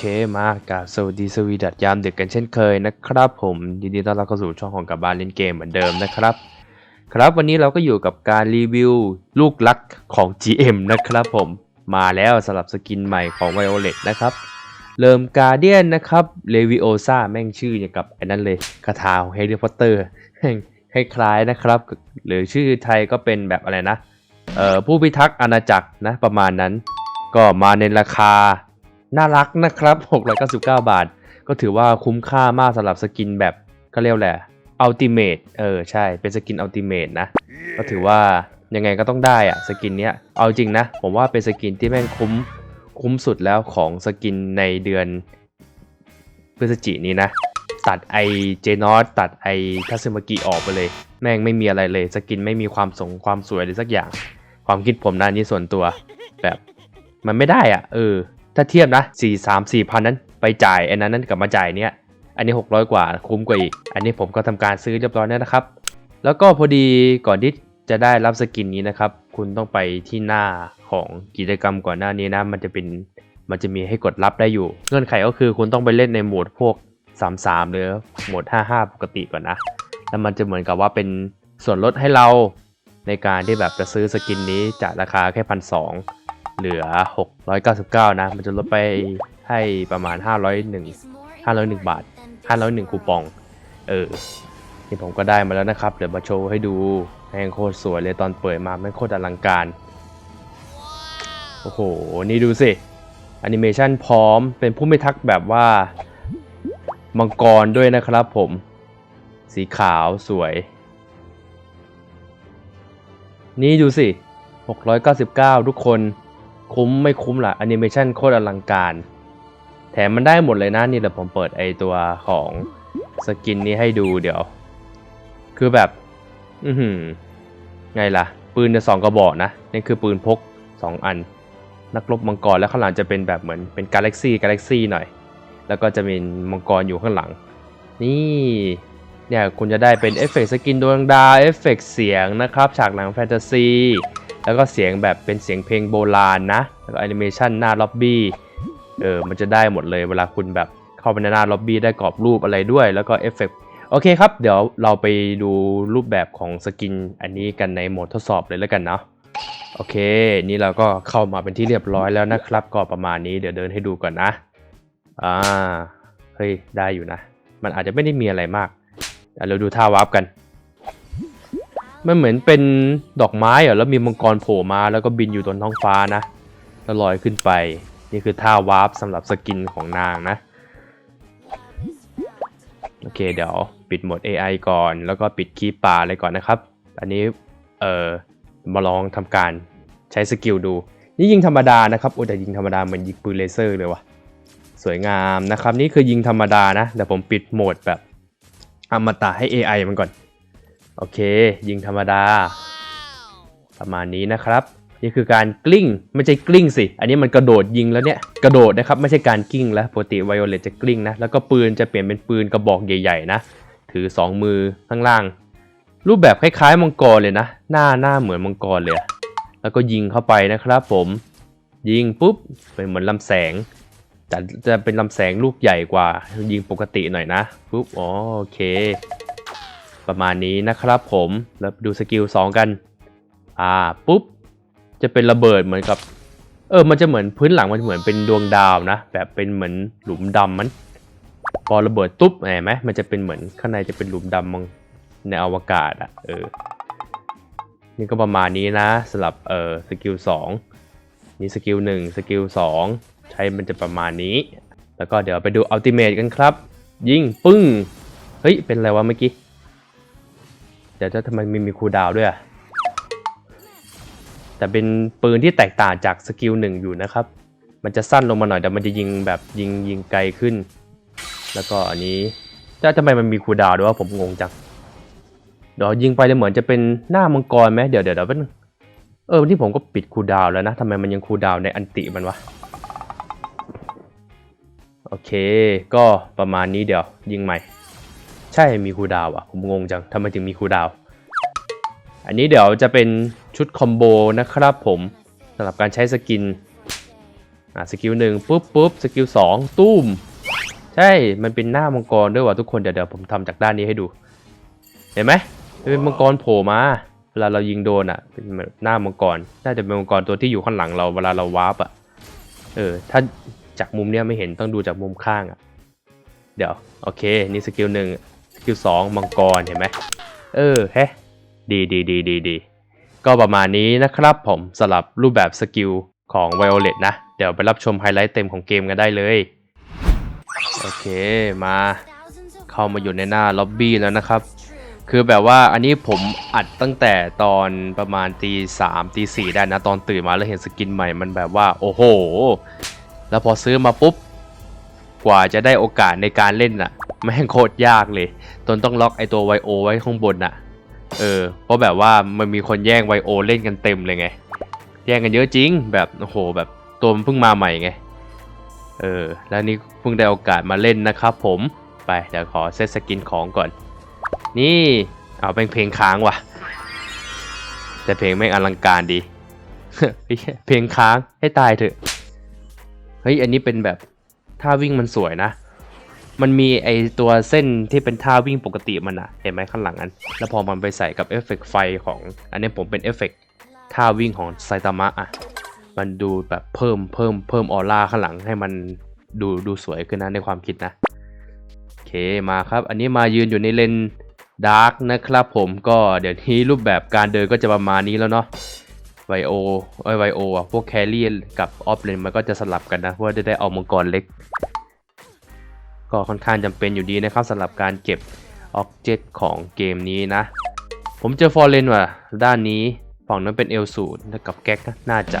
เคมากราบสวัสดีสวีดัดยามดึกกันเช่นเคยนะครับผมยินดีต้อนรับเข้าสู่ช่องของกับบ้านเล่นเกมเหมือนเดิมนะครับ ครับวันนี้เราก็อยู่กับการรีวิวลูกลักของ GM นะครับผมมาแล้วสำหรับสกินใหม่ของ Violet นะครับ เริ่มการเดียนนะครับเลวิโอซาแม่งชื่ออย่างกับไอ้นั่นเลยคาถาของแฮร์รี่พอตเตอร์คล้ายๆนะครับ หรือชื่อไทยก็เป็นแบบอะไรนะเอ่อผู้พิทักษ์อาณาจักรนะประมาณนั้น ก็มาในราคา น่ารักนะครับ 699 บาท ก็ถือว่าคุ้มค่ามากสำหรับสกินแบบก็เรียกแหละอัลติเมทเออใช่เป็นสกินอัลติเมทนะ ก็ถือว่ายังไงก็ต้องได้อะสกินเนี้ยเอาจริงนะ ผมว่าเป็นสกินที่แม่งคุ้มคุ้มสุดแล้วของสกินในเดือนพฤศจิกนี้นะ ตัดไอเจนอสตัดไอทัสึมากิออกไปเลย แม่งไม่มีอะไรเลย สกินไม่มีความสงความสวยเลยสักอย่าง ความคิดผมนะนี่ส่วนตัว แบบมันไม่ได้อะ เออ ถ้าเทียบนะ4 3 4พันนั้นไปจ่ายไอ้นั้นนั้นกลับมาจ่ายเนี้ยอันนี้ 600 กว่าคุ้มกว่าอีก อันนี้ผมก็ทำการซื้อเรียบร้อยแล้วนะครับ แล้วก็พอดีก่อนที่จะได้รับสกินนี้นะครับ คุณต้องไปที่หน้าของกิจกรรมก่อนหน้านี้นะ มันจะเป็นมันจะมีให้กดรับได้อยู่ เงื่อนไขก็คือคุณต้องไปเล่นในโหมดพวก 33 หรือโหมด 55 ปกติก่อนนะ แล้วมันจะเหมือนกับว่าเป็นส่วนลดให้เราในการที่แบบจะซื้อสกินนี้จากราคาแค่พันส เหลือ 699 นะ มันจะลดไปให้ประมาณ 501 501 บาท 501 คูปอง เออ นี่ผมก็ได้มาแล้วนะครับ เดี๋ยวมาโชว์ให้ดูแม่งโคตรสวยเลยตอนเปิดมาแม่งโคตรอลังการ โอ้โห นี่ดูสิแอนิเมชันพร้อมเป็นผู้ไม่ทักแบบว่ามังกรด้วยนะครับผม สีขาวสวย นี่ดูสิ 699 ทุกคน คุ้มไม่คุ้มล่ะแอนิเมชันโคตรอลังการ แถมมันได้หมดเลยนะนี่เดี๋ยวผมเปิดไอตัวของสกินนี้ให้ดูเดี๋ยว คือแบบ อือหือไงล่ะ ปืนจะสองกระบอกนะ นี่คือปืนพก 2 อัน นักรบมังกรแล้วข้างหลังจะเป็นแบบเหมือนเป็นกาแล็กซี่กาแล็กซี่หน่อย แล้วก็จะมีมังกรอยู่ข้างหลัง นี่เนี่ยคุณจะได้เป็นเอฟเฟกต์สกินดวงดาวเอฟเฟกต์เสียงนะครับ ฉากหนังแฟนตาซี แล้วก็เสียงแบบเป็นเสียงเพลงโบราณนะ แล้วก็แอนิเมชันหน้าล็อบบี้เออมันจะได้หมดเลยเวลาคุณแบบเข้าไปในหน้าล็อบบี้ได้กรอบรูปอะไรด้วย แล้วก็เอฟเฟกต์โอเคครับ เดี๋ยวเราไปดูรูปแบบของสกินอันนี้กันในโหมดทดสอบเลยแล้วกันเนาะโอเค นี่เราก็เข้ามาเป็นที่เรียบร้อยแล้วนะครับ ก็ประมาณนี้เดี๋ยวเดินให้ดูก่อนนะอ่าเฮ้ยได้อยู่นะ มันอาจจะไม่ได้มีอะไรมากอ่เราดูท่าวาร์ปกัน มันเหมือนเป็นดอกไม้เหรอแล้วมีมังกรโผล่มาแล้วก็บินอยู่บนท้องฟ้านะแล้วลอยขึ้นไป นี่คือท่าวาร์ปสำหรับสกินของนางนะ โอเคเดี๋ยวปิดโหมด AI ก่อน แล้วก็ปิดคีย์ป่าอะไรก่อนนะครับ อันนี้เออมาลองทำการใช้สกิลดู นี่ยิงธรรมดานะครับโอ้แต่ยิงธรรมดาเหมือนยิงปืนเลเซอร์เลยว่ะสวยงามนะครับ นี่คือยิงธรรมดานะแต่ผมปิดโหมดแบบอมตะให้ AI มันก่อน โอเค ยิงธรรมดา ประมาณนี้นะครับ นี่คือการกลิ้งไม่ใช่กลิ้งสิ อันนี้มันกระโดดยิงแล้วเนี่ยกระโดดนะครับไม่ใช่การกลิ้งแล้วปกติไวโอเลตจะกลิ้งนะแล้วก็ปืนจะเปลี่ยนเป็นปืนกระบอกใหญ่ๆนะถือ 2 มือข้างล่าง รูปแบบคล้ายๆมังกรเลยนะ หน้าหน้าเหมือนมังกรเลย แล้วก็ยิงเข้าไปนะครับผมยิงปุ๊บเป็นเหมือนลำแสงแต่จะเป็นลำแสงลูกใหญ่กว่ายิงปกติหน่อยนะปุ๊บอ๋อโอเค ประมาณนี้นะครับผมแล้วดูสกิล2กัน อ่าปุ๊บ จะเป็นระเบิดเหมือนกับ เออ มันจะเหมือนพื้นหลังมันเหมือนเป็นดวงดาวนะ แบบเป็นเหมือนหลุมดำมัน พอระเบิดตุ๊บเห็นไหมมันจะเป็นเหมือนข้างในจะเป็นหลุมดำมังในอวกาศอะเออ นี่ก็ประมาณนี้นะสำหรับเออสกิล2นี่สกิล1สกิล2ใช้มันจะประมาณนี้ แล้วก็เดี๋ยวไปดูอัลติเมทกันครับ ยิงปึ้ง เฮ้ย เป็นอะไรวะเมื่อกี้ เดี๋ยวจะทำไมมีมีคูดาวด้วยอะแต่เป็นปืนที่แตกต่างจากสกิลหนึ่งอยู่นะครับ มันจะสั้นลงมาหน่อยแต่มันจะยิงแบบยิงยิงไกลขึ้น แล้วก็อันนี้จะทำไมมันมีคูดาวด้วยวะผมงงจังเดี๋ยวยิงไปเลยเหมือนจะเป็นหน้ามังกรไหมเดี๋ยวเดี๋ยวเดี๋ยวแป๊บนึงเออวันนี้ผมก็ปิดคูดาวแล้วนะทำไมมันยังคูดาวในอันติมันวะโอเค ก็ประมาณนี้เดี๋ยวยิงใหม่ ใช่มีคูดาวอะ ผมงงจังทำไมถึงมีคูดาว อันนี้เดี๋ยวจะเป็นชุดคอมโบนะครับผมสำหรับการใช้สกินอะสกิลหนึ่งปุ๊บปุ๊บสกิลสองตุ้ม ใช่มันเป็นหน้ามังกรด้วยว่ะทุกคนเดี๋ยวเดี๋ยวผมทำจากด้านนี้ให้ดู เห็นไหมมันเป็นมังกรโผล่มาเวลาเรายิงโดนอะ เป็นหน้ามังกร น่าจะเป็นมังกรตัวที่อยู่ข้างหลังเราเวลาเราวาร์ปอะ เออ ถ้าจากมุมเนี้ยไม่เห็นต้องดูจากมุมข้างอะ เดี๋ยว โอเค นี่สกิลหนึ่ง สกิลสองมังกรเห็นไหมเออแฮะดีดีดีดีดีก็ประมาณนี้นะครับผมสลับรูปแบบสกิลของ Violet นะ เดี๋ยวไปรับชมไฮไลท์เต็มของเกมกันได้เลย โอเคมา เข้ามาอยู่ในหน้าล็อบบี้แล้วนะครับ คือแบบว่าอันนี้ผมอัดตั้งแต่ตอนประมาณตีสามตีสี่ได้นะ ตอนตื่นมาแล้วเห็นสกินใหม่มันแบบว่า โอ้โห แล้วพอซื้อมาปุ๊บ กว่าจะได้โอกาสในการเล่นน่ะแม่งโคตรยากเลย ตนต้องล็อกไอตัวไวโอไว้ข้างบนน่ะ เออ เพราะแบบว่ามันมีคนแย่งไวโอเล่นกันเต็มเลยไง แย่งกันเยอะจริง แบบโอ้โหแบบตัวมันเพิ่งมาใหม่ไง เออ แล้วนี่เพิ่งได้โอกาสมาเล่นนะครับผม ไปเดี๋ยวขอเซตสกินของก่อน นี่ เอาเป็นเพลงค้างว่ะ แต่เพลงไม่งอลังการดี เพลงค้างให้ตายเถอะ เฮ้ยอันนี้เป็นแบบ ท่าวิ่งมันสวยนะ มันมีไอตัวเส้นที่เป็นท่าวิ่งปกติมันอะเห็นไหมข้างหลังอัน แล้วพอมันไปใส่กับเอฟเฟกต์ไฟของ อันนี้ผมเป็นเอฟเฟกต์ท่าวิ่งของไซตามะอะมันดูแบบเพิ่มเพิ่มเพิ่มออร่าข้างหลังให้มันดูดูสวยขึ้นนะในความคิดนะโอเคมาครับ อันนี้มายืนอยู่ในเลนดาร์กนะครับผมก็เดี๋ยวนี้รูปแบบการเดินก็จะประมาณนี้แล้วเนาะ ไวโอไอไวโออะพวกแครี่กับออฟเลนมันก็จะสลับกันนะเพื่อจะได้เอามังกรเล็ก ก็ค่อนข้างจำเป็นอยู่ดีนะครับสำหรับการเก็บออบเจกต์ของเกมนี้นะ ผมเจอฟอร์เรนว่ะ ด้านนี้ฝั่งนั้นเป็นเอลสูดกับแก๊กน่าจะ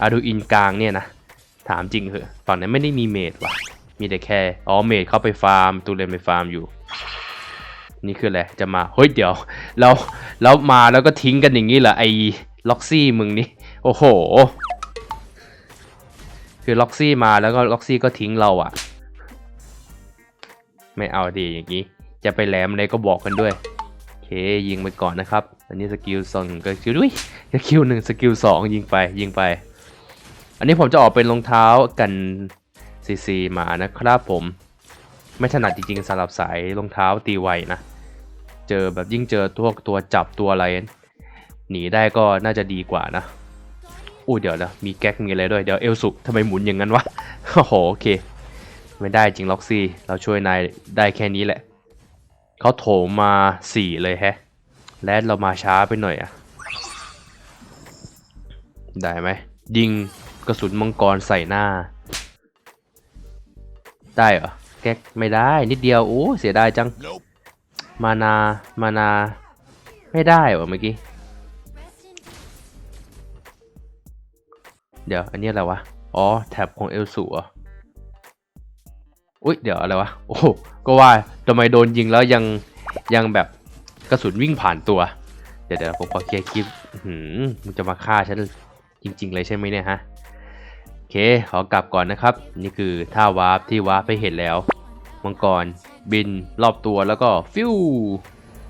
อาดูอินกลางเนี่ยนะ ถามจริงเหอะฝั่งนั้นไม่ได้มีเมดว่ะ มีแต่แค่อ๋อเมดเข้าไปฟาร์มตูเลนไปฟาร์มอยู่นี่คืออะไร จะมา เฮ้ย เดี๋ยว เราแล้วมาแล้วก็ทิ้งกันอย่างนี้เหรอ ไอ ล็อกซี่มึงนี่ โอ้โห คือล็อกซี่มาแล้วก็ล็อกซี่ก็ทิ้งเราอะไม่เอาดีอย่างนี้ จะไปแหลมอะไรก็บอกกันด้วย โอเคยิงไปก่อนนะครับ อันนี้สกิลสองก็สกิลด้วยสกิลหนึ่งสกิลสองยิงไปยิงไป อันนี้ผมจะออกเป็นรองเท้ากันซีซีมานะครับผม ไม่ถนัดจริงๆสำหรับสายรองเท้าตีไวนะ เจอแบบยิ่งเจอตัวตัวจับตัวอะไร หนีได้ก็น่าจะดีกว่านะอู้เดี๋ยวนะมีแก๊กมีอะไรด้วยเดี๋ยวเอลสุทำไมหมุนอย่างนั้นวะโอ้โหโอเค ไม่ได้จริงล็อกซี่ เราช่วยนายได้แค่นี้แหละเขาโถมมาสี่เลยแฮะ และเรามาช้าไปหน่อยอะได้ไหมยิงกระสุนมังกรใส่หน้า ได้เหรอ แก๊กไม่ได้นิดเดียวโอ้เสียดายจัง มานามานา ไม่ได้วะเมื่อกี้ เดี๋ยวอันนี้อะไรวะ อ๋อ แท็บของเอลสูเหรออุ้ยเดี๋ยวอะไรวะ โอ้ก็ว่าทำไมโดนยิงแล้วยังยังแบบกระสุนวิ่งผ่านตัว เดี๋ยวเดี๋ยวผมขอเคลียร์คลิปหืมมึงจะมาฆ่าฉันจริง ๆ เลยใช่ไหมเนี่ยฮะ โอเค ขอกลับก่อนนะครับ นี่คือท่าวาร์ปที่วาร์ปไปเห็นแล้ว มังกรบินรอบตัวแล้วก็ฟิว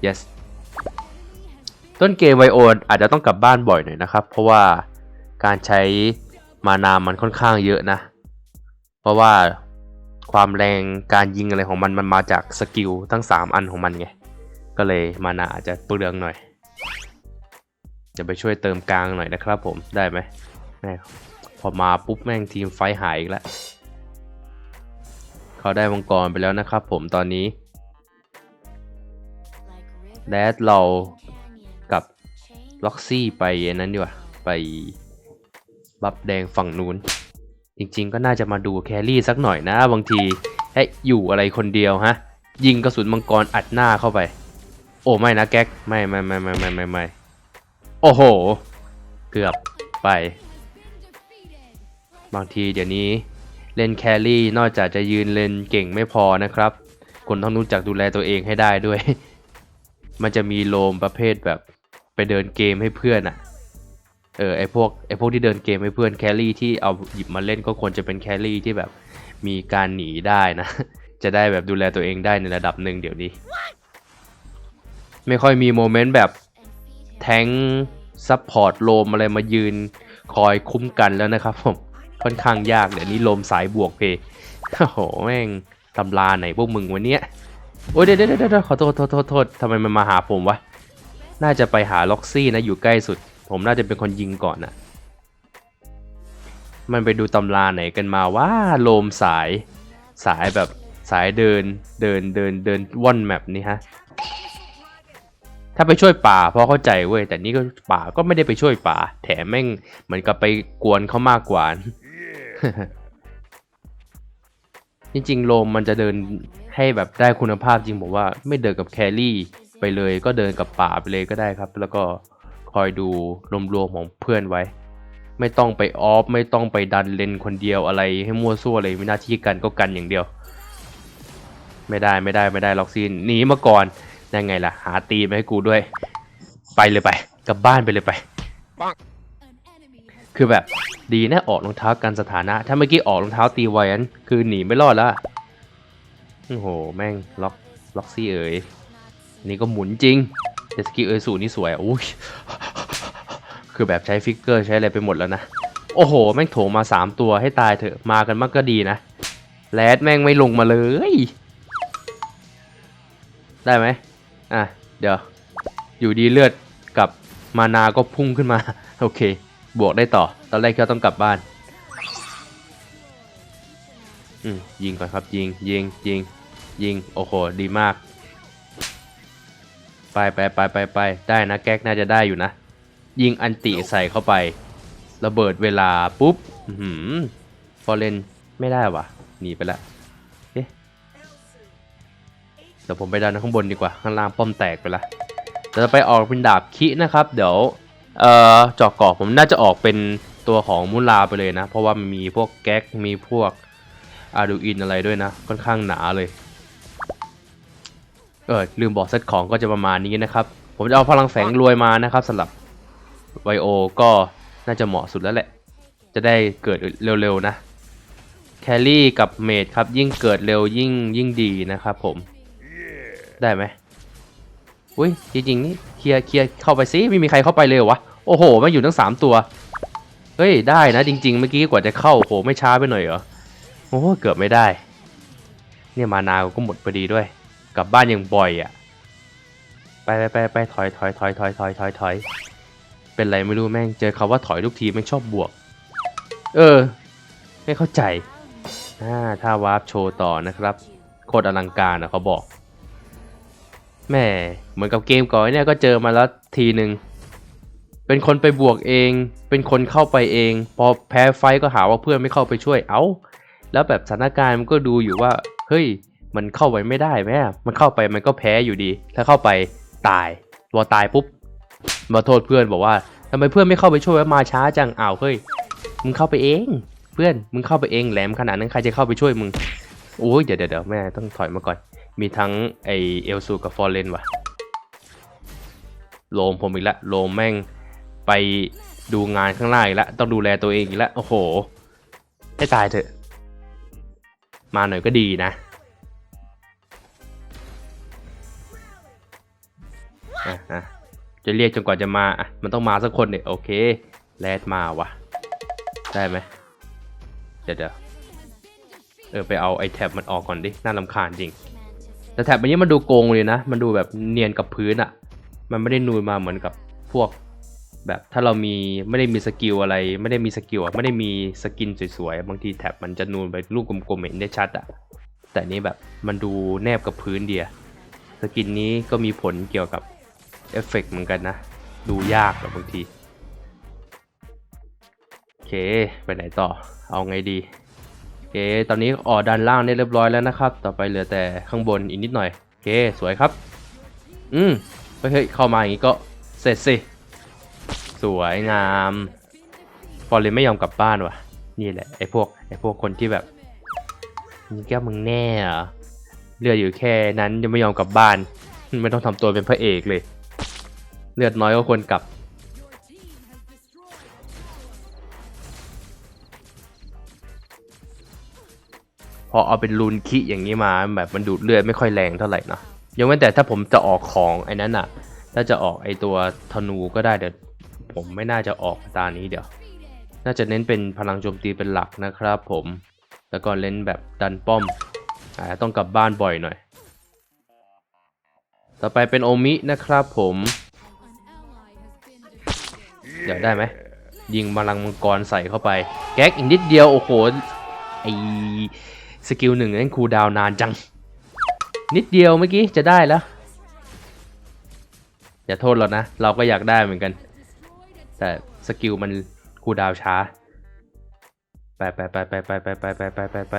yes ต้นเกมไวโอนอาจจะต้องกลับบ้านบ่อยหน่อยนะครับ เพราะว่า การใช้มานามันค่อนข้างเยอะนะ เพราะว่าความแรงการยิงอะไรของมันมันมาจากสกิลทั้ง 3 อันของมันไง ก็เลยมานาอาจจะเปลืองหน่อย จะไปช่วยเติมกลางหน่อยนะครับผมได้ไหมแม่พอมาปุ๊บแม่งทีมไฟหายอีกแล้วเขาได้มังกรไปแล้วนะครับผมตอนนี้แดดเรากับล็อกซี่ไปนนั้นดีกว่าไป บัฟแดงฝั่งนู้น จริงๆ ก็น่าจะมาดูแครี่สักหน่อยนะบางทีเฮ้อยู่อะไรคนเดียวฮะ ยิงกระสุนมังกรอัดหน้าเข้าไป โอ้ไม่นะแก๊กไม่ไม่ไม่ไม่ไม่ไม่ไม่โอ้โห เกือบไป บางทีเดี๋ยวนี้เล่นแครี่นอกจากจะยืนเล่นเก่งไม่พอนะครับคุณต้องรู้จักดูแลตัวเองให้ได้ด้วย มันจะมีโลมประเภทแบบไปเดินเกมให้เพื่อนอะ่ะ เออไอพวกไอพวกที่เดินเกมให้เพื่อนแครี่ที่เอาหยิบมาเล่นก็ควรจะเป็นแครี่ที่แบบมีการหนีได้นะ จะได้แบบดูแลตัวเองได้ในระดับหนึ่งเดี๋ยวนี้ ไม่ค่อยมีโมเมนต์แบบแทงซัพพอร์ตโลมอะไรมายืนคอยคุ้มกันแล้วนะครับผมค่อนข้างยากเดี๋ยวนี้ลมสายบวกเพโอ้โหแม่งตำราไหนพวกมึงวันเนี้ยโอ้ยเดี๋ยวเดี๋ยวเดี๋ยวขอโทษโทษโทษโทษทำไมมันมาหาผมวะ น่าจะไปหาล็อกซี่นะอยู่ใกล้สุด ผมน่าจะเป็นคนยิงก่อนนะมันไปดูตำราไหนกันมาว่าโลมสายสายแบบสายเดินเดินเดินเดินว่อนแมปนี่ฮะ ถ้าไปช่วยป่าพราะเข้าใจเว้ยแต่นี่ก็ป่าก็ไม่ได้ไปช่วยป่า แถมแม่งเหมือนกับไปกวนเขามากกว่าจริงๆโลมมันจะเดินให้แบบได้คุณภาพจริงผมว่าไม่เดินกับแครี่ไปเลยก็เดินกับป่าไปเลยก็ได้ครับ แล้วก็ คอยดูรวมๆของเพื่อนไว้ ไม่ต้องไปออฟไม่ต้องไปดันเลนคนเดียวอะไรให้มั่วซั่วเลยมีหน้าที่กันก็กันอย่างเดียว ไม่ได้ไม่ได้ไม่ได้ล็อกซีนหนีมาก่อนยังไงล่ะ หาตีมาให้กูด้วย ไปเลยไปกลับบ้านไปเลยไปคือแบบดีนะออกรองเท้ากันสถานะ ถ้าเมื่อกี้ออกรองเท้าตีไว้นั้นคือหนีไม่รอดแล้วอะโอ้โห แม่งล็อกล็อกซี่เอ๋ยนี่ก็หมุนจริง แต่สกีเอ๋ยสูนี่สวยอุ้ยคือแบบใช้ฟิกเกอร์ใช้อะไรไปหมดแล้วนะ โอ้โห แม่งโถมาสามตัวให้ตายเถอะมากันมากก็ดีนะแรดแม่งไม่ลงมาเลย ได้ไหมอะ เดี๋ยว อยู่ดีเลือดกับมานาก็พุ่งขึ้นมา โอเค บวกได้ต่อ ตอนแรกก็ต้องกลับบ้าน อืมยิงก่อนครับยิงยิงยิงยิง โอ้โห ดีมาก ไปไปไปไปไปได้นะแก๊กน่าจะได้อยู่นะ ยิงอันติใส่เข้าไประเบิดเวลาปุ๊บหือฟอร์เรนไม่ได้วะหนีไปละเอ๊ะเดี๋ยวผมไปดันข้างบนดีกว่า ข้างล่างป้อมแตกไปละเดี๋ยวจะไปออกเป็นดาบคินะครับ เดี๋ยวเอ่อเจอกกอกผมน่าจะออกเป็นตัวของมุลาไปเลยนะ เพราะว่ามันมีพวกแก๊กมีพวกอาดูอินอะไรด้วยนะ ค่อนข้างหนาเลย เออลืมบอกเซตของก็จะประมาณนี้นะครับ ผมจะเอาพลังแฝงรวยมานะครับสำหรับไวโอก็น่าจะเหมาะสุดแล้วแหละ จะได้เกิดเร็วๆนะแครี่กับเมดครับยิ่งเกิดเร็วยิ่งยิ่งดีนะครับผมได้ไหมอุ้ยจริงๆนี่เคลียร์เคลียร์เข้าไปซิไม่มีใครเข้าไปเลยวะโอ้โหมันอยู่ทั้งสามตัวเฮ้ยได้นะจริง ๆ เมื่อกี้กว่าจะเข้าโอ้โหไม่ช้าไปหน่อยเหรอโอ้โหเกือบไม่ได้ เนี่ยมานาก็หมดพอดีด้วย ลับบ้านอยังบ่อยอะ ไปไปไปไปถอยถอยถอยถอยถอยถอยถอยเป็นไรไม่รู้แม่งเจอคาว่าถอยทุกทีแม่งชอบบวก เออ ไม่เข้าใจอ่าถ้าวาร์ปโชว์ต่อนะครับ โคตรอลังการนะเขาบอกแม่เหมือนกับเกมก่อนเนี่ยก็เจอมาแล้วทีหนึ่งเป็นคนไปบวกเอง เป็นคนเข้าไปเอง พอแพ้ไฟก็หาว่าเพื่อนไม่เข้าไปช่วยเอ้า แล้วแบบสถานการณ์มันก็ดูอยู่ว่า เฮ้ย มันเข้าไปไม่ได้แม่มันเข้าไปมันก็แพ้อยู่ดี ถ้าเข้าไปตายพอตายปุ๊บ มาโทษเพื่อนบอกว่าทำไมเพื่อนไม่เข้าไปช่วยมาช้าจังอ้าวเฮ้ย มึงเข้าไปเอง เพื่อน มึงเข้าไปเองแหลมขนาดนั้นใครจะเข้าไปช่วยมึง โอ้ยเดี๋ยวเดี๋ยวแม่ต้องถอยมาก่อน มีทั้งไอเอลซูกับฟอร์เรนว่ะ โลมผมอีกล้วโลมแม่งไปดูงานข้างล่างอีกแล้วต้องดูแลตัวเองอีกแล้วโอ้โห ให้ตายเถอะ มาหน่อยก็ดีนะ อะจะเรียกจนกว่าจะมาอะมันต้องมาสักคนเนี่ยโอเคแรดมาวะได้ไหมเดี๋ยวเดี๋ยวเออไปเอาไอแท็บมันออกก่อนดิน่าลำคาญจริง แต่แท็บอันนี้มันดูโกงเลยนะ มันดูแบบเนียนกับพื้นอะ่ะ มันไม่ได้นูนมาเหมือนกับพวก แบบถ้าเรามีไม่ได้มีสกิลอะไร ไม่ได้มีสกิลไม่ได้มีสกินสวยๆบางทีแท็บมันจะนูนไปลูกกลมๆเห็นได้ชัดอะ่ะ แต่นนี้แบบมันดูแนบกับพื้นเดียสกินนี้ก็มีผลเกี่ยวกับ เอฟเฟกต์เหมือนกันนะ ดูยากแบบบางที โอเค ไปไหนต่อ เอาไงดี โอเค ตอนนี้ออด้านล่างได้เรียบร้อยแล้วนะครับ ต่อไปเหลือแต่ข้างบนอีกนิดหน่อย โอเค สวยครับ อืมเฮ้ยเข้ามาอย่างนี้ก็เสร็จสิ สวยงามฟอร์เรนไม่ยอมกลับบ้านว่ะ นี่แหละไอ้พวกไอ้พวกคนที่แบบนี่แก้วมึงแน่เหรอเลือดอยู่แค่นั้นยังไม่ยอมกลับบ้าน ไม่ต้องทำตัวเป็นพระเอกเลย เลือดน้อยก็ควรกลับ พอเอาเป็นรูนคิอย่างนี้มาแบบมันดูดเลือดไม่ค่อยแรงเท่าไหร่นะยังเว้แต่ถ้าผมจะออกของไอ้นั้นอะถ้าจะออกไอตัวธนูก็ได้เดี๋ยวผมไม่น่าจะออกตานี้เดี๋ยว น่าจะเน้นเป็นพลังโจมตีเป็นหลักนะครับผม แล้วก็เล่นแบบดันป้อมอาจจะต้องกลับบ้านบ่อยหน่อย ต่อไปเป็นโอมินะครับผม เดี๋ยวได้ไหมยิงพลังมังกรใส่เข้าไป แก๊กอีกนิดเดียว โอ้โหไอสกิลหนึ่งนั่นคูดาวนานจัง นิดเดียวเมื่อกี้จะได้แล้ว อย่าโทษเรานะ เราก็อยากได้เหมือนกัน แต่สกิลมันคูดาวช้า ไปไปไปไปไปไปไปไปไปไปไป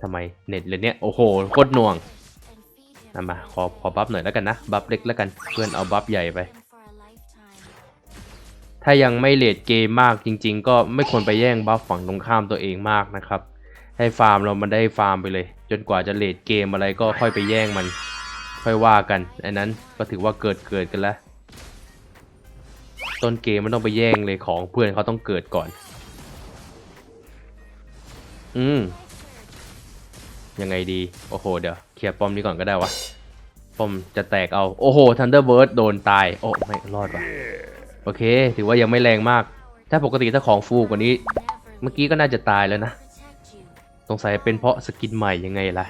ทำไมเน็ตเลยเนี่ย โอ้โหโคตรหน่วงนำมาขอขอบัฟหน่อยแล้วกันนะ บัฟเล็กแล้วกัน เพื่อนเอาบัฟใหญ่ไป ถ้ายังไม่เลดเกมมากจริง ๆ ก็ไม่ควรไปแย่งบัฟฝั่งตรงข้ามตัวเองมากนะครับ ให้ฟาร์มเรามันได้ฟาร์มไปเลย จนกว่าจะเลดเกมอะไรก็ค่อยไปแย่งมัน ค่อยว่ากันอันนั้นก็ถือว่าเกิดเกิดกันแล้วต้นเกมไมันต้องไปแย่งเลยของเพื่อนเขาต้องเกิดก่อน อืมยังไงดี โอ้โห เดี๋ยวเคลียร์ป้อมนี้ก่อนก็ได้วะป้อมจะแตกเอา โอ้โหทันเดอร์เบิร์ดโดนตาย โอ้ ไม่รอดว่ะ โอเค ถือว่ายังไม่แรงมาก ถ้าปกติถ้าของฟูกว่านี้ เมื่อกี้ก็น่าจะตายแล้วนะ สงสัยเป็นเพราะสกินใหม่ยังไงล่ะ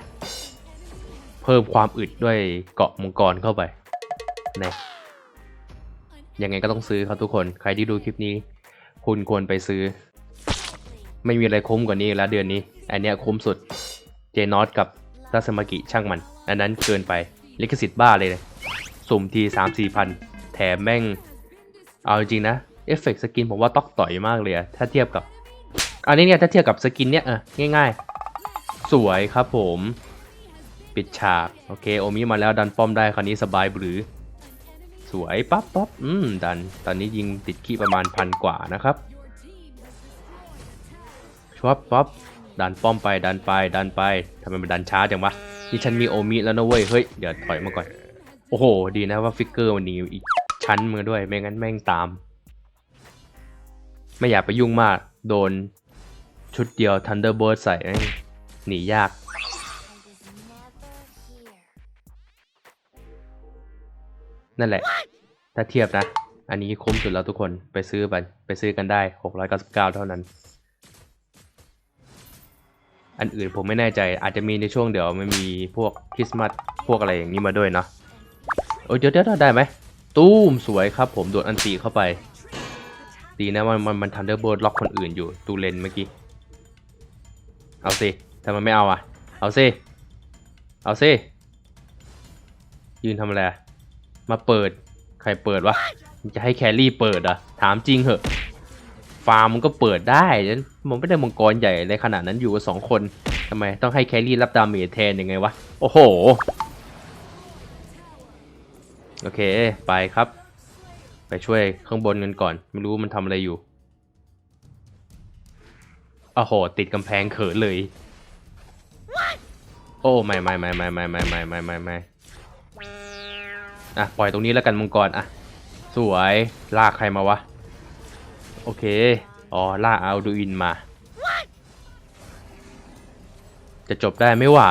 เพิ่มความอึดด้วยเกาะมังกรเข้าไปน่ยังไงก็ต้องซื้อครับทุกคน ใครที่ดูคลิปนี้ คุณควรไปซื้อ ไม่มีอะไรคุ้มกว่านี้แล้วเดือนนี้ อันเนี้ยคุ้มสุด เจนอตกับทัสมากิช่างมัน อันนั้นเกินไป ลิขสิทธิ์บ้าเลยนะสุ่มทีสามสี่พัน แถมแม่ง เอาจริงนะเอฟเฟกต์สกินผมว่าตอกต่อยมากเลยถ้าเทียบกับ อันนี้เนี่ยถ้าเทียบกับสกินเนี่ยเออง่าย ๆ สวยครับผม ปิดฉาก โอเค โอมิมาแล้วดันป้อมได้คราวนี้สบายบรือ สวยปั๊บปั๊บอืมดัน ตอนนี้ยิงติดขี้ประมาณพันกว่านะครับชวับปั๊บดันป้อมไปดันไปดันไปทำไมมันดันช้าจังวะนี่ฉันมีโอมิแล้วนะเว้ยเฮ้ยเดี๋ยวถอยมาก่อนโอ้โห ดีนะว่าฟิกเกอร์มันนีอีก ชั้นมือด้วย ไม่งั้นแม่งตาม ไม่อยากไปยุ่งมาก โดนชุดเดียว Thunderbird ใส่หนียาก นั่นแหละ ถ้าเทียบนะ อันนี้คุ้มสุดแล้วทุกคนไปซื้อไปไปซื้อกันได้ 699 เท่านั้น อันอื่นผมไม่แน่ใจอาจจะมีในช่วงเดี๋ยวมันมีพวกคริสต์มาสพวกอะไรอย่างนี้มาด้วยเนาะโอ้ยเดี๋ยวเดี๋ยวได้ไหม ตู้มสวยครับผมโดนอันตีเข้าไปดีนะมันมันมันทันเดอร์เบิร์ดล็อกคนอื่นอยู่ตูเลนเมื่อกี้ เอาสิทำไมไม่เอาอะ เอาสิ เอาสิ ยืนทำอะไร มาเปิด ใครเปิดวะ จะให้แครี่เปิดอะ ถามจริงเหอะ ฟาร์มมันก็เปิดได้ฉันมันไม่ได้มังกรใหญ่ในขนาดนั้นอยู่กับสองคนทำไมต้องให้แครี่รับดาเมจแทนยังไงวะ โอ้โห โอเค ไปครับ ไปช่วยข้างบนกันก่อน ไม่รู้มันทำอะไรอยู่โอ้โห ติดกำแพงเขินเลย โอ้ไม่ไม่ไม่ไม่ไม่ไม่ไม่ไม่ไม่ไม่อะ ปล่อยตรงนี้แล้วกันมังกรอะ สวยลากใครมาวะ โอเค อ๋อลากเอาดูอินมา จะจบได้ไม่ว่า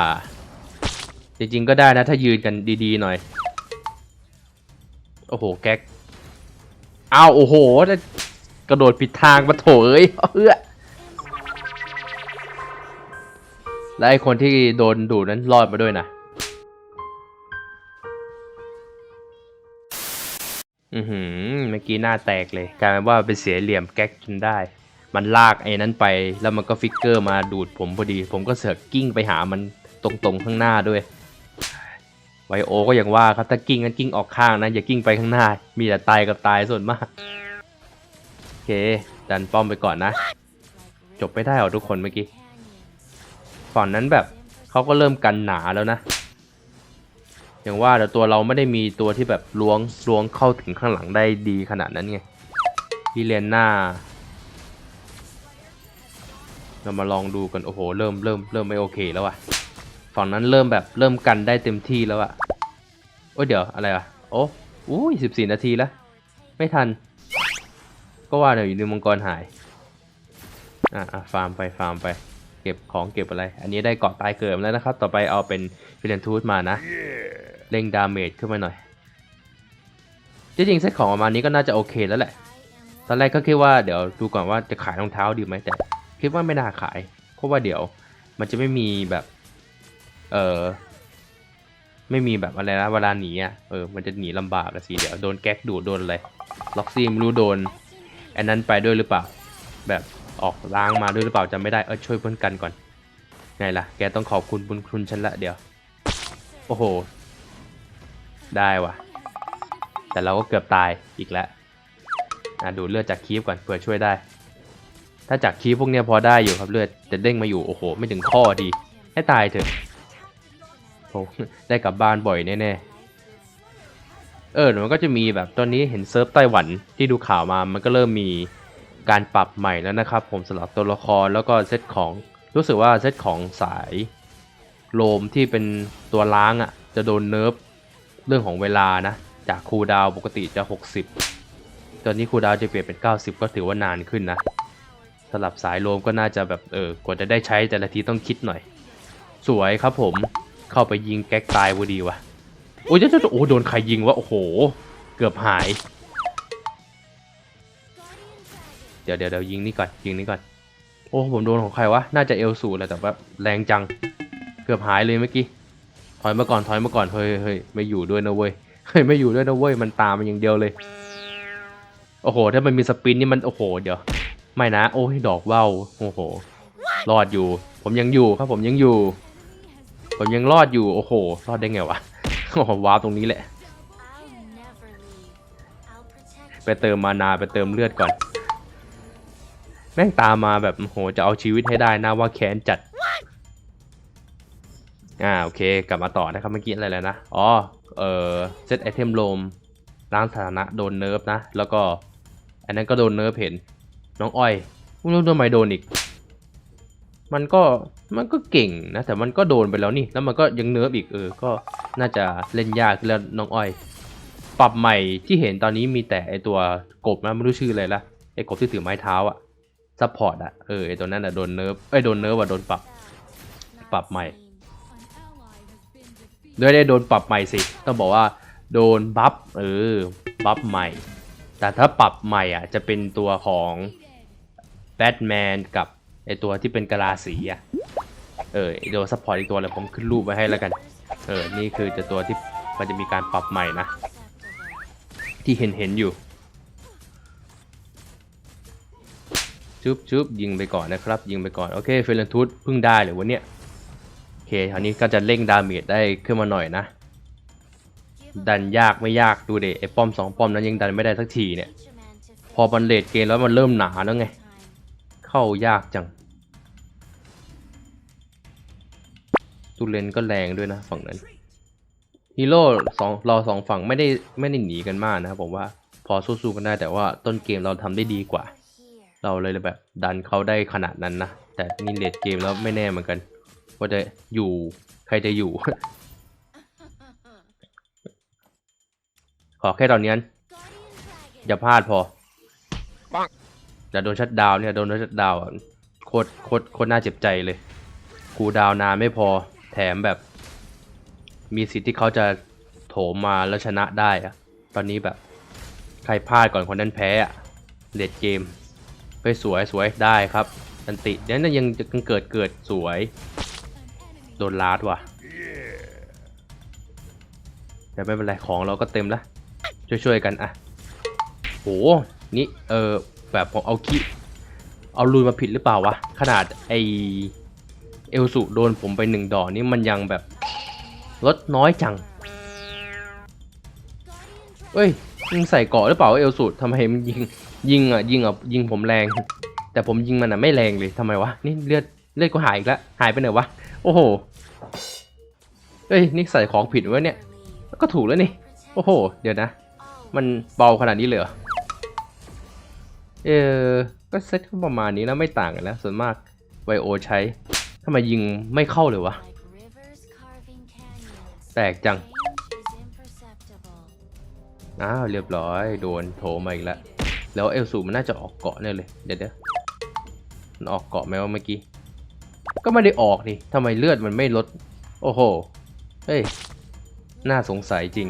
จริงๆก็ได้นะ ถ้ายืนกันดีๆหน่อย โอ้โห แก๊กอ้าว โอ้โหจะกระโดดผิดทางมาโถเอ้ยเอื้อและไอคนที่โดนดูดนั้นรอดมาด้วยนะ อือหือ เมื่อกี้หน้าแตกเลย กลายเป็นว่าเป็นเสียเหลี่ยมแก๊กจนได้ มันลากไอ้นั้นไป แล้วมันก็ฟิกเกอร์มาดูดผมพอดี ผมก็เสือกกิ้งไปหามันตรงๆข้างหน้าด้วย ไวโอก็อย่างว่าครับถ้ากิ้งนั้นกิ้งออกข้างนะอย่ากิ้งไปข้างหน้า มีแต่ตายกับตายส่วนมาก โอเค ดันป้อมไปก่อนนะ จบไม่ได้หรอทุกคนเมื่อกี้ฝั่งนั้นแบบเขาก็เริ่มกันหนาแล้วนะ อย่างว่าแต่ตัวเราไม่ได้มีตัวที่แบบล้วงล้วงเข้าถึงข้างหลังได้ดีขนาดนั้นไงพี่เลนหน้าเรามาลองดูกันโอ้โหเริ่มเริ่มเริ่มไม่โอเคแล้วอะฝั่งนั้นเริ่มแบบเริ่มกันได้เต็มที่แล้วอะ โอ้ยเดี๋ยวอะไรอะโอ้อุ้ยสิบสี่นาทีแล้ว ไม่ทัน ก็ว่าเดี๋ยวอยู่ในมังกรหายอะอะฟาร์มไปฟาร์มไป เก็บของเก็บอะไร อันนี้ได้เกาะตายเกิดแล้วนะครับ ต่อไปเอาเป็นฟิเลนทูธมานะ เร่งดาเมจขึ้นมาหน่อย จริงๆเซตของประมาณนี้ก็น่าจะโอเคแล้วแหละ ตอนแรกก็คิดว่าเดี๋ยวดูก่อนว่าจะขายรองเท้าดีไหมแต่คิดว่าไม่น่าขาย เพราะว่าเดี๋ยวมันจะไม่มีแบบ เออ ไม่มีแบบอะไรนะเวลาหนีอะเออมันจะหนีลำบากอะสิเดี๋ยวโดนแก๊กดูดโดนอะไรล็อกซี่ไม่รู้โดนอันนั้นไปด้วยหรือเปล่า แบบออกล้างมาด้วยหรือเปล่าจำไม่ได้เออช่วยเพื่อนกันก่อน ไงล่ะ แกต้องขอบคุณบุญคุณฉันละเดี๋ยว โอ้โห ได้ว่ะ แต่เราก็เกือบตายอีกแล้วอะดูเลือดจากคีฟก่อนเผื่อช่วยได้ ถ้าจากคีฟพวกเนี้ยพอได้อยู่ครับเลือดจะเด้งมาอยู่โอ้โห ไม่ถึงข้อดี ให้ตายเถอะ โอ้ได้กลับบ้านบ่อยแน่ๆ เออมันก็จะมีแบบตอนนี้เห็นเซิร์ฟไต้หวันที่ดูข่าวมา มันก็เริ่มมีการปรับใหม่แล้วนะครับ ผมสำหรับตัวละครแล้วก็เซตของรู้สึกว่าเซตของสายโลมที่เป็นตัวล้างอะ่ะ จะโดนเนิร์ฟเรื่องของเวลานะ จากคูดาวปกติจะ 60 ตอนนี้คูดาวจะเปลี่ยนเป็น 90 ก็ถือว่านานขึ้นนะสำหรับสายโลมก็น่าจะแบบเออกว่าจะได้ใช้แต่ละทีต้องคิดหน่อย สวยครับผม เข้าไปยิงแก๊กตายพอดีวะโอ้ยเจ้าเจ้าโอ้โดนใครยิงวะโอ้โห เกือบหาย เดี๋ยวเดี๋ยวเดี๋ยวยิงนี่ก่อนยิงนี่ก่อน โอ้ผมโดนของใครวะน่าจะเอลสูแหละแต่ว่าแรงจัง เกือบหายเลยเมื่อกี้ถอยมาก่อนถอยมาก่อนเฮ้ยเฮ้ยไม่อยู่ด้วยนะเว้ยเฮ้ยไม่อยู่ด้วยนะเว้ยมันตามมันอย่างเดียวเลยโอ้โห ถ้ามันมีสปินนี่มันโอ้โห เดี๋ยว ไม่นะ โอ้ยดอกว่าวโอ้โห รอดอยู่ ผมยังอยู่ครับผมยังอยู่ ผมยังรอดอยู่ โอ้โห รอดได้ไงวะโอ้โหว้าวตรงนี้แหละ ไปเติมมานาไปเติมเลือดก่อน แม่งตามมาแบบโหจะเอาชีวิตให้ได้นะว่าแค้นจัด อ่าโอเค กลับมาต่อนะครับเมื่อกี้อะไรแล้วนะ อ๋อ เออเซตไอเทมโลมล้างสถานะโดนเนิร์ฟนะ แล้วก็ อันนั้นก็โดนเนิร์ฟเห็น น้องอ้อยไม่รู้ทำไมโดนอีก มันก็ มันก็เก่งนะ แต่มันก็โดนไปแล้วนี่ แล้วมันก็ยังเนิร์ฟอีกเออ ก็น่าจะเล่นยากแล้วน้องอ้อย ปรับใหม่ที่เห็นตอนนี้มีแต่ไอตัวกบนะไม่รู้ชื่ออะไรละไอกบที่ถือไม้เท้าอะซัพพอร์ตอะเออไอตัวนั้นอะโดนเนิร์ฟเอ้ยโดนเนิร์ฟอะโดนปรับ ปรับใหม่ ด้วยได้โดนปรับใหม่สิ ต้องบอกว่าโดนบัฟเออบัฟใหม่ แต่ถ้าปรับใหม่อะจะเป็นตัวของแบทแมนกับ ไอตัวที่เป็นกะลาสีอะเออไอตัวซัพพอร์ตอีกตัวเลยผมขึ้นรูปไว้ให้แล้วกัน เออ นี่คือจะตัวที่มันจะมีการปรับใหม่นะ ที่เห็นเห็นอยู่ชุบชุบยิงไปก่อนนะครับ ยิงไปก่อน โอเคเฟรนทูธเพิ่งได้เลยวันเนี้ยโอเคคราวนี้ก็จะเร่งดาเมจได้ขึ้นมาหน่อยนะ ดันยากไม่ยากดูเดไอป้อมสองป้อมนั้นยังดันไม่ได้สักทีเนี่ย พอมันเลดเกมแล้วมันเริ่มหนาแล้วไง เข้ายากจังตูเลนก็แรงด้วยนะฝั่งนั้นฮีโร่สองเราสองฝั่งไม่ได้ไม่ได้หนีกันมากนะครับผมว่าพอสู้ๆกันได้แต่ว่าต้นเกมเราทำได้ดีกว่า เราเลยแบบดันเขาได้ขนาดนั้นนะ แต่นี่เลดเกมแล้วไม่แน่เหมือนกัน ว่าจะอยู่ใครจะอยู่ ขอแค่ตอนนี้อย่าพลาดพอ อย่โดนชัดดาวเนี่ยโดนชัดดาวน์อะโคตรโคตรโคตรน่าเจ็บใจเลยคูดาวน์นานไม่พอแถมแบบ มีสิทธิ์ที่เขาจะโถมมาแล้วชนะได้อะตอนนี้แบบ ใครพลาดก่อนคนนั้นแพ้อะเลดเกมไปสวยสวยได้ครับอันติเดี๋ยวนั้นยังยังเกิดเกิดสวย โดนลาดว่ะแต่ไม่เป็นไรของเราก็เต็มแล้วช่วยๆกันอะโหนี่เออ แบบผมเอาคิเอาลุยมาผิดหรือเปล่าวะ ขนาดไอเอลสุโดนผมไปหนึ่งดอกนี่มันยังแบบลดน้อยจัง เอ้ยยิงใส่เกาะหรือเปล่าเอลสุทำไมมันยิงยิงอะยิงอะยิงผมแรง แต่ผมยิงมันอะไม่แรงเลยทำไมวะนี่เลือดเลือดก็หายอีกแล้วหายไปไหนวะโอ้โหเอ้ยนี่ใส่ของผิดวะเนี่ยก็ถูกแล้วนี่ โอ้โห เดี๋ยวนะ มันเบาขนาดนี้เลยเหรอ เออ ก็เซ็ตประมาณนี้แล้วไม่ต่างกันแล้ว ส่วนมากไวโอใช้ทำไมยิงไม่เข้าเลยวะแปลกจัง อ้าว เรียบร้อย โดนโถมาอีกแล้ว แล้วเอลสูมันน่าจะออกเกาะแน่เลย เดี๋ยวเดี๋ยวมันออกเกาะไหมว่าเมื่อกี้ ก็ไม่ได้ออกนี่ทำไมเลือดมันไม่ลด โอ้โห เฮ้ย น่าสงสัยจริง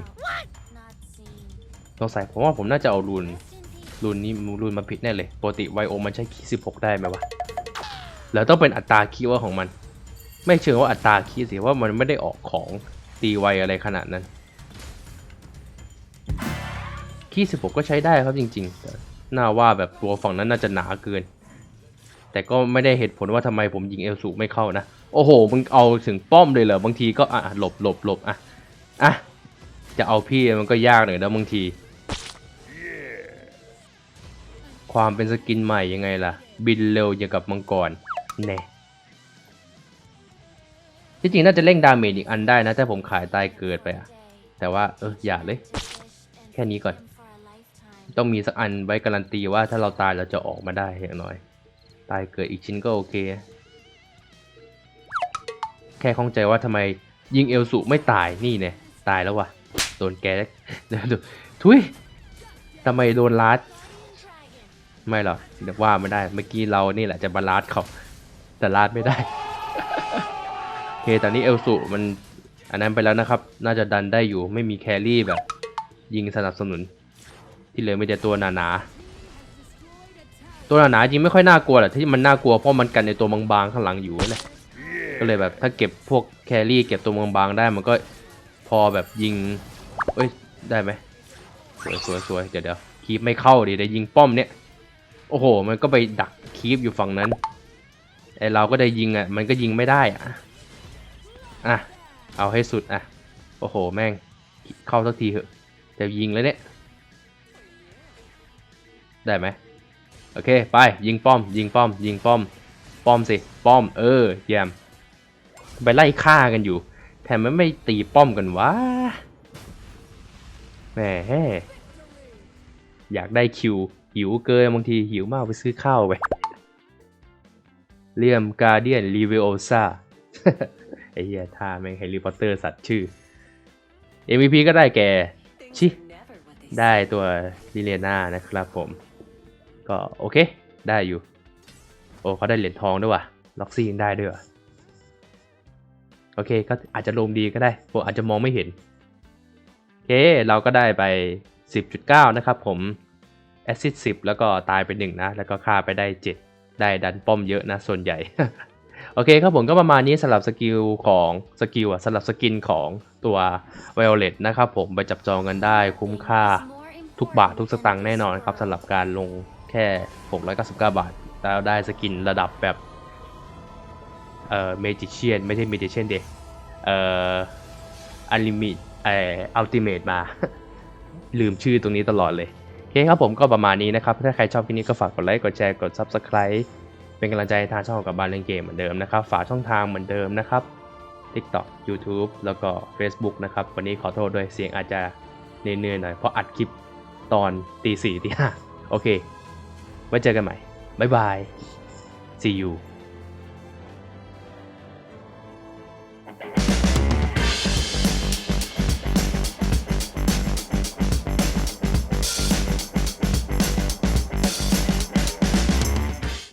สงสัยผมว่าผมน่าจะเอารูน รุ่นนี้รุ่นมาผิดแน่เลยปกติไวโอมันใช้คีย์16ได้ไหมวะแล้วต้องเป็นอัตราคีย์ว่าของมัน ไม่เชิงว่าอัตราคีย์สิว่ามันไม่ได้ออกของตีไวอะไรขนาดนั้นคีย์16ก็ใช้ได้ครับจริง ๆ น่าว่าแบบตัวฝั่งนั้นน่าจะหนาเกิน แต่ก็ไม่ได้เหตุผลว่าทำไมผมยิงเอลสูไม่เข้านะโอ้โหมึงเอาถึงป้อมเลยเหรอบางทีก็อะหลบหลบหลบอะอะจะเอาพี่มันก็ยากหน่อยนะบางที ความเป็นสกินใหม่ยังไงล่ะ บินเร็วอย่างกับมังกรแน่ที่จริงน่าจะเร่งดาเมจอีกอันได้นะถ้าผมขายตายเกิดไปอะแต่ว่าเอออย่าเลย แค่นี้ก่อน ต้องมีสักอันไว้การันตีว่าถ้าเราตายเราจะออกมาได้อย่างน้อย ตายเกิดอีกชิ้นก็โอเค แค่ข้องใจว่าทำไมยิงเอลสุไม่ตายนี่เนี่ยตายแล้ววะโดนแกเดี๋ยวทุยทำไมโดนลัด ไม่หรอกเดี๋ยวว่าไม่ได้ เมื่อกี้เรานี่แหละจะบาลานซ์เขาแต่ลาดไม่ได้ โอเคตอนนี้เอลสุมันอันนั้นไปแล้วนะครับ น่าจะดันได้อยู่ ไม่มีแครี่แบบ ยิงสนับสนุน ที่เหลือมีแต่ตัวหนาๆ ตัวหนาๆจริงไม่ค่อยน่ากลัวแหละที่มันน่ากลัวเพราะมันกันในตัวบางๆข้างหลังอยู่นะก็เลยแบบถ้าเก็บพวกแครี่เก็บตัวบางๆได้มันก็พอแบบยิง เอ้ยได้ไหมสวยสวยสวยเดี๋ยวเดี๋ยวคีบไม่เข้าดิเดี๋ยวยิงป้อมเนี่ย โอ้โห มันก็ไปดักคีบอยู่ฝั่งนั้น ไอเราก็ได้ยิงอะ มันก็ยิงไม่ได้อะ อะ เอาให้สุดอะ โอ้โห แม่ง เข้าสักทีเถอะจะยิงแล้วเนี่ย ได้ไหมโอเค ไป ยิงป้อม ยิงป้อม ยิงป้อม ป้อมสิ ป้อม เออ เยี่ยม ไปไล่ฆ่ากันอยู่ แถมมันไม่ตีป้อมกันวะ แหม อยากได้คิว หิวเกินบางทีหิวมากไปซื้อข้าวไปเลียมการเดียนรีเวโอซาไอ้เหี้ยท่าแม่งแฮร์รี่พอตเตอร์สัตว์ชื่อ MVP ก็ได้แก่ชิได้ตัวลิเลียนานะครับผม ก็โอเค ได้อยู่ โอ้เขาได้เหรียญทองด้วยว่ะล็อกซี่ยังได้ด้วยว่ะโอเคก็อาจจะลงดีก็ได้ผมอาจจะมองไม่เห็นโอเค เราก็ได้ไป 10.9 นะครับผม แอซิด10แล้วก็ตายไป1นะ แล้วก็ฆ่าไปได้ 7 ได้ดันป้อมเยอะนะ ส่วนใหญ่ โอเคครับผมก็ประมาณนี้สำหรับสกิลของสกิลอะสำหรับสกินของตัว Violet นะครับผมไปจับจองกันได้คุ้มค่าทุกบาททุกสตางค์แน่นอนครับสำหรับการลงแค่ 699 บาท แล้วได้สกินระดับแบบเอ่อเมจิเชียนไม่ใช่เมจิเชียนเดเอ่ออันลิมิตเอ่ออัลติเมทมา ลืมชื่อตรงนี้ตลอดเลย เคครับผมก็ประมาณนี้นะครับ ถ้าใครชอบคลิปนี้ก็ฝากกดไลค์กดแชร์กด Subscribe เป็นกำลังใจให้ทางช่องของกับบานเล่นเกมเหมือนเดิมนะครับ ฝากช่องทางเหมือนเดิมนะครับ TikTok YouTube แล้วก็ Facebook นะครับ วันนี้ขอโทษด้วยเสียงอาจจะเนื่อยๆหน่อย เพราะอัดคลิปตอนตีสี่ตีห้าโอเค ไว้เจอกันใหม่ บ๊ายบาย see you